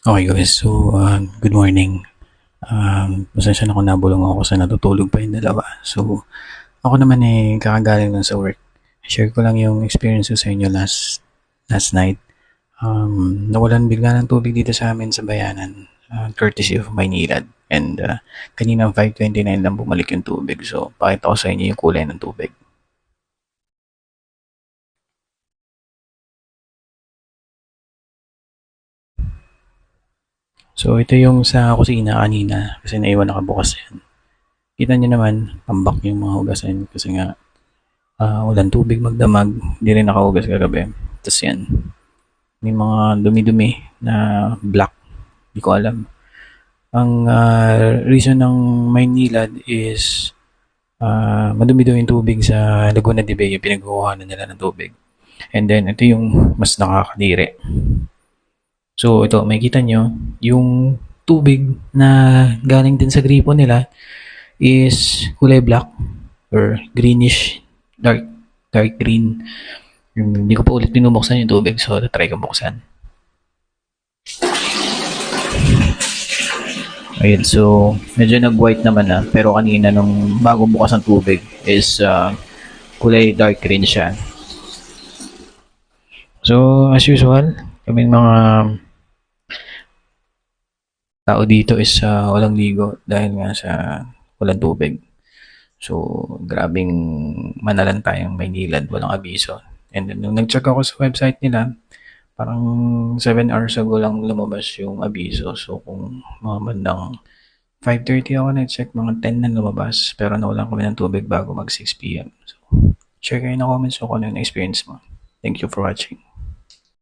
Okay guys, so uh, good morning. Um, pasensya na kung nabulong ako sa natutulog pa yung dalawa. So, ako naman eh, kakagaling lang sa work. Share ko lang yung experience ko sa inyo last last night. Um, nawalan bigla ng tubig dito sa amin sa bayanan. Uh, courtesy of Maynilad. And uh, kanina 5.29 lang bumalik yung tubig. So, pakita ko sa inyo yung kulay ng tubig. So, ito yung sa kusina kanina kasi naiwan nakabukas yan. Kita nyo naman, tambak yung mga hugasan kasi nga ah, walang tubig magdamag, hindi rin nakahugas kagabi. Tapos yan, may mga dumi-dumi na black, hindi ko alam. Ang ah, reason ng Maynilad is ah, madumi-dumi yung tubig sa Laguna de Bay, yung pinagkukuhanan nila ng tubig. And then, ito yung mas nakakadiri. So, ito, makikita nyo, yung tubig na galing din sa gripo nila is kulay black or greenish, dark, dark green. Yung, hindi ko pa ulit binubuksan yung tubig, so try ko buksan. Ayun, so medyo nag-white naman na, pero kanina nung bago bukas ang tubig is uh, kulay dark green siya. So, as usual, kaming mga tao dito is uh, walang ligo dahil nga sa walang tubig. So, grabing manalan tayong Maynilad, walang abiso. And then, nung nag-check ako sa website nila, parang 7 hours ago lang lumabas yung abiso. So, kung mga bandang 5.30 ako nag-check, mga 10 na lumabas. Pero nawalan kami ng tubig bago mag 6pm. So, share kayo na comments so kung ano yung experience mo. Thank you for watching.